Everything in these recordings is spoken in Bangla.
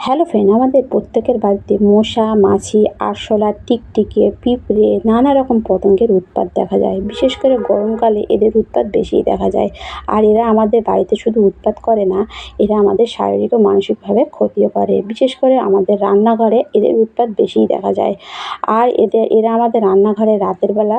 হ্যালো ফ্রেন্ড, আমাদের প্রত্যেকের বাড়িতে মশা, মাছি, আরশোলা টিকটিকি পিঁপড়ে, নানা রকম পতঙ্গের উৎপাত দেখা যায়। বিশেষ করে গরমকালে এদের উৎপাত বেশিই দেখা যায়। আর এরা আমাদের বাড়িতে শুধু উৎপাত করে না, এরা আমাদের শারীরিক ও মানসিকভাবে ক্ষতিও করে। বিশেষ করে আমাদের রান্নাঘরে এদের উৎপাত বেশিই দেখা যায়। আর এদের, এরা আমাদের রান্নাঘরে রাতের বেলা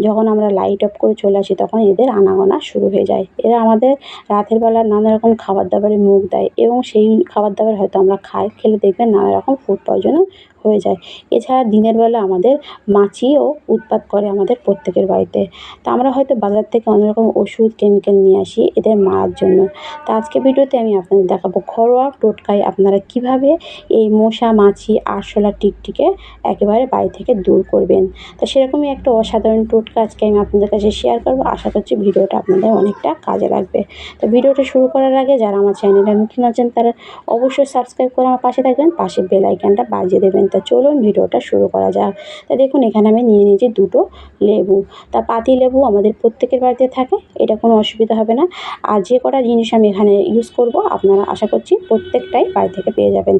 যখন আমরা লাইট অফ করে চলে আসি, তখন এদের আনাগোনা শুরু হয়ে যায়। এরা আমাদের রাতের বেলা নানা রকম খাবার দাবারে মুখ দেয় এবং সেই খাবার দাবার হয়তো আমরা খাই খেলে দেখবেন নানা রকম ফুড পয়জনও হয়ে যায়। এছাড়া দিনের বেলা আমাদের মাছিও উৎপাত করে আমাদের প্রত্যেকের বাড়িতে। তা আমরা হয়তো বাজার থেকে অনেক রকম ওষুধ কেমিক্যাল নিয়ে আসি এদের মারার জন্য। তা আজকে ভিডিওতে আমি আপনাদের দেখাবো ঘরোয়া টোটকায় আপনারা কীভাবে এই মশা, মাছি, আরশোলা, টিকটিকে একেবারে বাড়ি থেকে দূর করবেন। তা সেরকমই একটা অসাধারণ টোটকা আজকে আমি আপনাদের কাছে শেয়ার করব। আশা করছি ভিডিওটা আপনাদের অনেকটা কাজে লাগবে। তো ভিডিওটা শুরু করার আগে যারা আমার চ্যানেলে নতুন আছেন, তারা অবশ্যই সাবস্ক্রাইব করে আমার পাশে থাকবেন। পাশে বেল আইকনটা বাজিয়ে দেবেন। তা চলুন ভিডিওটা শুরু করা যাক। তা দেখুন, এখানে আমি নিয়ে নিয়েছি দুটো লেবু। তা পাতি লেবু আমাদের প্রত্যেকের বাড়িতে থাকে, এটা কোনো অসুবিধা হবে না। আর যে কটা জিনিস আমি এখানে ইউজ করব, আপনারা আশা করছি প্রত্যেকটাই বাড়ি থেকে পেয়ে যাবেন।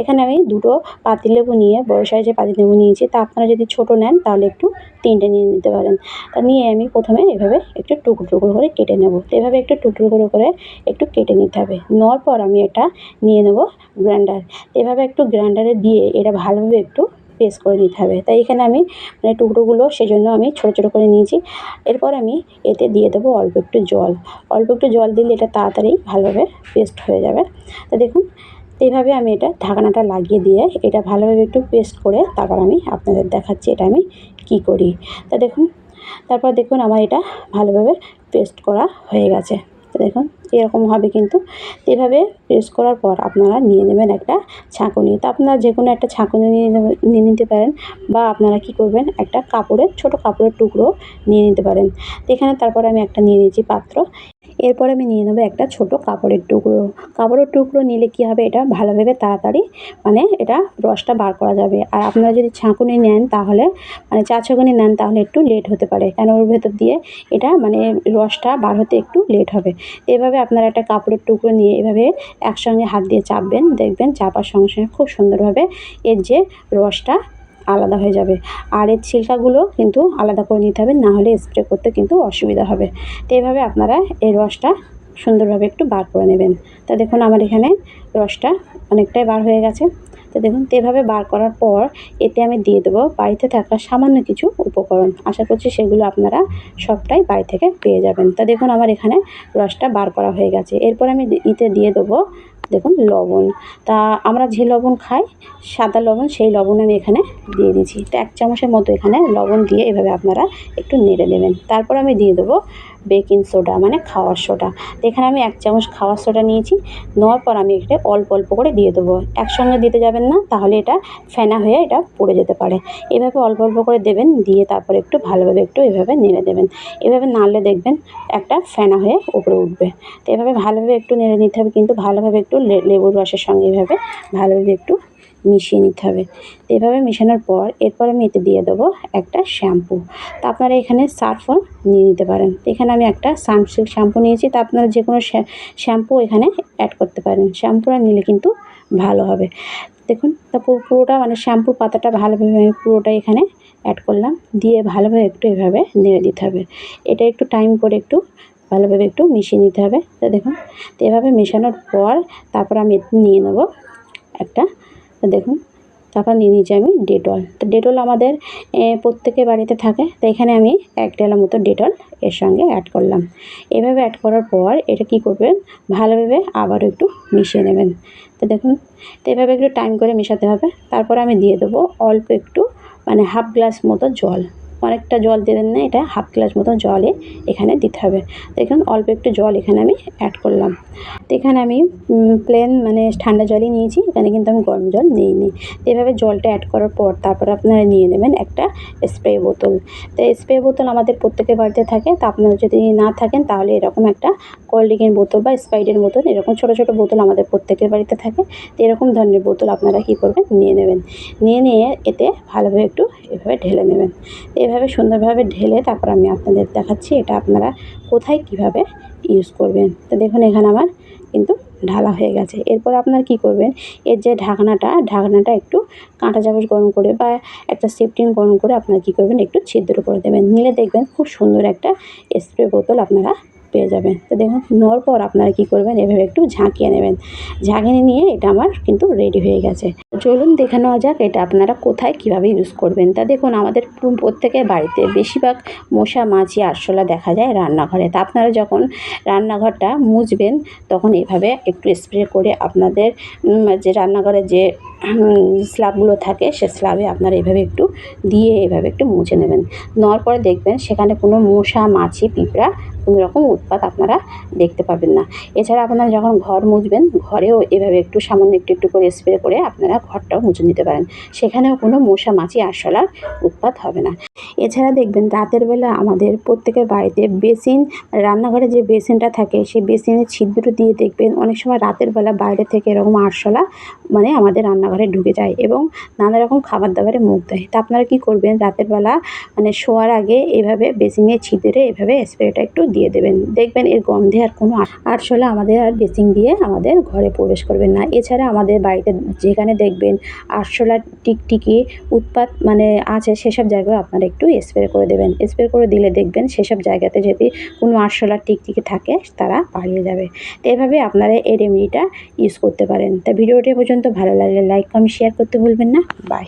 এখানে আমি দুটো পাতি লেবু নিয়ে, বড় সাইজের পাতি লেবু নিয়েছি। তা আপনারা যদি ছোট নেন, তাহলে একটু তিনটে নিয়ে নিতে পারেন। তা নিয়ে আমি প্রথমে এভাবে একটু টুকরো টুকরো করে কেটে নেব। তো এভাবে একটু টুকরো টুকরো করে একটু কেটে নিতে হবে। নেওয়ার পর আমি এটা নিয়ে নেব গ্রাইন্ডার। এভাবে একটু গ্রাইন্ডারে দিয়ে এটা ভালোভাবে একটু পেস্ট করে নিতে হবে। তাই এখানে আমি মানে টুকরোগুলো সেজন্য আমি ছোটো ছোটো করে নিয়েছি। এরপর আমি এতে দিয়ে দেবো অল্প একটু জল। অল্প একটু জল দিলে এটা তাড়াতাড়ি ভালোভাবে পেস্ট হয়ে যাবে। তো দেখুন এইভাবে আমি এটা ঢাকনাটা লাগিয়ে দিয়ে এটা ভালোভাবে একটু পেস্ট করে তারপর আমি আপনাদের দেখাচ্ছি এটা আমি কি করি। তা দেখুন, তারপর দেখুন আমার এটা ভালোভাবে পেস্ট করা হয়ে গেছে। তো দেখুন এরকম হবে কিন্তু। এভাবে প্রেস করার পর আপনারা নিয়ে নেবেন একটা ছাঁকুনি। তো আপনারা যে কোনো একটা ছাঁকুনি নিয়ে নিয়ে নিতে পারেন বা আপনারা কি করবেন, একটা কাপড়ের, ছোট কাপড়ের টুকরো নিয়ে নিতে পারেন। এখানে তারপর আমি একটা নিয়ে নিয়েছি পাত্র। এরপর আমি নিয়ে নেব একটা ছোট কাপড়ের টুকরো। কাপড়ের টুকরো নিলে কী হবে, এটা ভালোভাবে তাড়াতাড়ি মানে এটা রসটা বার করা যাবে। আর আপনারা যদি ছাঁকুনি নেন তাহলে মানে চা ছাঁকুনি নেন তাহলে একটু লেট হতে পারে। কেন ওর ভেতর দিয়ে এটা মানে রসটা বার হতে একটু লেট হবে। এভাবে আপনারা একটা কাপড়ের টুকরো নিয়ে এভাবে একসঙ্গে হাত দিয়ে চাপবেন। দেখবেন চাপার সঙ্গে সঙ্গে খুব সুন্দরভাবে এর যে রসটা আলাদা হয়ে যাবে। আর এর ছিলকাগুলো কিন্তু আলাদা করে নিতে হবে, না হলে স্প্রে করতে কিন্তু অসুবিধা হবে। তো এইভাবে আপনারা এই রসটা সুন্দরভাবে একটু বার করে নেবেন। তা দেখুন আমার এখানে রসটা অনেকটাই বার হয়ে গেছে। তো দেখুন, তো এভাবে বার করার পর এতে আমি দিয়ে দেবো বাড়িতে থাকা সামান্য কিছু উপকরণ। আশা করছি সেগুলো আপনারা সবটাই বাড়ি থেকে পেয়ে যাবেন। তা দেখুন, আমার এখানে রসটা বার করা হয়ে গেছে। এরপর আমি ইতে দিয়ে দেবো দেখুন, লবণ। তা আমরা যে লবণ খাই, সাদা লবণ, সেই লবণ আমি এখানে দিয়ে দিয়েছি। তো এক চামচের মতো এখানে লবণ দিয়ে এভাবে আপনারা একটু নেড়ে দেবেন তারপর আমি দিয়ে দেবো বেকিং সোডা মানে খাওয়ার সোডা। এখানে আমি এক চামচ খাওয়ার সোডা নিয়েছি। নেওয়ার পর আমি এটা অল্প অল্প করে দিয়ে দেবো। একসঙ্গে দিতে যাবেন তাহলে এটা ফেনা হয়ে এটা পড়ে যেতে পারে। এভাবে অল্প অল্প করে দেবেন, দিয়ে তারপরে একটু ভালোভাবে একটু এভাবে নেড়ে দেবেন। এভাবে নাড়লে দেখবেন একটা ফেনা হয়ে উপরে উঠবে। তো এভাবে ভালোভাবে একটু নেড়ে নিতে হবে, কিন্তু ভালোভাবে একটু লেবুর রসের সঙ্গে এভাবে ভালোভাবে একটু মিশিয়ে নিতে হবে। এভাবে মেশানোর পর, এরপর আমি এতে দিয়ে দেবো একটা শ্যাম্পু। তা আপনারা এখানে সার্ফও নিয়ে নিতে পারেন। এখানে আমি একটা সানসিল্ক শ্যাম্পু নিয়েছি। তা আপনারা যে কোনো শ্যাম্পু এখানে অ্যাড করতে পারেন। শ্যাম্পুটা নিলে কিন্তু ভালো হবে। দেখুন, তা পুরোটা মানে শ্যাম্পুর পাতাটা ভালোভাবে আমি পুরোটা এখানে অ্যাড করলাম। দিয়ে ভালোভাবে একটু এভাবে নেড়ে দিতে হবে। এটা একটু টাইম করে একটু ভালোভাবে একটু মিশিয়ে নিতে হবে। তো দেখুন, তো এভাবে মেশানোর পর তারপর আমি নিয়ে নেব একটা। দেখুন তারপর নিয়ে নিয়েছি আমি ডেটল। তো ডেটল আমাদের প্রত্যেকের বাড়িতে থাকে। তো এখানে আমি এক ডেলার মতো ডেটল এর সঙ্গে অ্যাড করলাম। এভাবে অ্যাড করার পর এটা কি করবেন? ভালোভাবে আবার একটু মিশিয়ে নেবেন। তো দেখুন, তো এভাবে একটু টাইম করে মেশাতে হবে। তারপর আমি দিয়ে দেবো অল্প একটু মানে হাফ গ্লাস মতো জল। অনেকটা জল দেবেন না, এটা হাফ গ্লাস মতো জলে এখানে দিতে হবে। দেখুন, অল্প একটু জল এখানে আমি অ্যাড করলাম। তো এখানে আমি প্লেন মানে ঠান্ডা জলই নিয়েছি, এখানে কিন্তু আমি গরম জল নিইনি। তো এভাবে জলটা অ্যাড করার পর তারপর আপনারা নিয়ে নেবেন একটা স্প্রে বোতল। তো স্প্রে বোতল আমাদের প্রত্যেকের বাড়িতে থাকে, তা আপনারা যদি না থাকেন, তাহলে এরকম একটা কোল্ড ড্রিঙ্কের বোতল বা স্পাইডের বোতল এরকম ছোটো ছোটো বোতল আমাদের প্রত্যেকের বাড়িতে থাকে। তো এরকম ধরনের বোতল আপনারা কী করবেন? নিয়ে নেবেন। নিয়ে নিয়ে এতে ভালোভাবে একটু এভাবে ঢেলে নেবেন। এভাবে সুন্দরভাবে ঢেলে তারপর আমি আপনাদের দেখাচ্ছি এটা আপনারা কোথায় কীভাবে ইউজ করবেন। তো দেখুন, এখানে আমার কিন্তু ঢালা হয়ে গেছে। এরপর আপনার কি করবেন, এর যে ঢাকনাটা ঢাকনাটা একটু কাঁটা চামচ গরম করে বা একটা সেফটিন গরম করে আপনার কি করবেন, একটু ছিদ্র করে দেবেন। নিলে দেখবেন খুব সুন্দর একটা স্প্রে বোতল আপনারা পেয়ে যাবেন। তো দেখুন, নেওয়ার পর আপনারা কী করবেন? এভাবে একটু ঝাঁকিয়ে নেবেন। ঝাঁকিয়ে নিয়ে এটা আমার কিন্তু রেডি হয়ে গেছে। চলুন দেখে নেওয়া যাক এটা আপনারা কোথায় কীভাবে ইউজ করবেন। তা দেখুন, আমাদের প্রত্যেকের বাড়িতে বেশিরভাগ মশা, মাছি, আরশোলা দেখা যায় রান্নাঘরে। তা আপনারা যখন রান্নাঘরটা মুছবেন, তখন এভাবে একটু স্প্রে করে আপনাদের যে রান্নাঘরে যে স্ল্যাবগুলো থাকে, সে স্ল্যাবে আপনারা এভাবে একটু দিয়ে এভাবে একটু মুছে নেবেন। নেওয়ার পরে দেখবেন সেখানে কোনো মশা, মাছি, পিঁপড়া কোনো রকম উৎপাত আপনারা দেখতে পাবেন না। এছাড়া আপনারা যখন ঘর মুছবেন, ঘরেও এভাবে একটু সামান্য একটু একটু করে স্প্রে করে আপনারা ঘরটাও মুছে নিতে পারেন। সেখানেও কোনো মশা, মাছি, আরশোলার উৎপাত হবে না। এছাড়া দেখবেন রাতের বেলা আমাদের প্রত্যেকের বাড়িতে বেসিন, রান্নাঘরে যে বেসিনটা থাকে, সেই বেসিনের ছিদ্র দিয়ে দেখবেন অনেক সময় রাতের বেলা বাইরে থেকে এরকম আরশোলা মানে আমাদের রান্নাঘরে ঢুকে যায় এবং নানা রকম খাবার দাবারে মুখ দেয়। তা আপনারা কী করবেন? রাতের বেলা মানে শোয়ার আগে এভাবে বেসিনের ছিদ্রে এভাবে স্প্রেটা একটু দিয়ে দেবেন। দেখবেন এর গন্ধে আর কোনো আরশোলা আমাদের আর বেসিন দিয়ে আমাদের ঘরে প্রবেশ করবেন না। এছাড়া আমাদের বাড়িতে যেখানে দেখবেন আরশোলা টিকটিকি উৎপাত মানে আছে সেসব জায়গায় আপনারা একটু স্প্রে করে দেবেন। স্প্রে করে দিলে দেখবেন সেসব জায়গাতে যদি কোনো আরশোলা টিকটিকি থাকে, তারা পালিয়ে যাবে। তো এভাবে আপনারা এই রেমেডিটা ইউজ করতে পারেন। তা ভিডিওটি পর্যন্ত ভালো লাগলে লাইক কমেন্ট শেয়ার করতে ভুলবেন না। বাই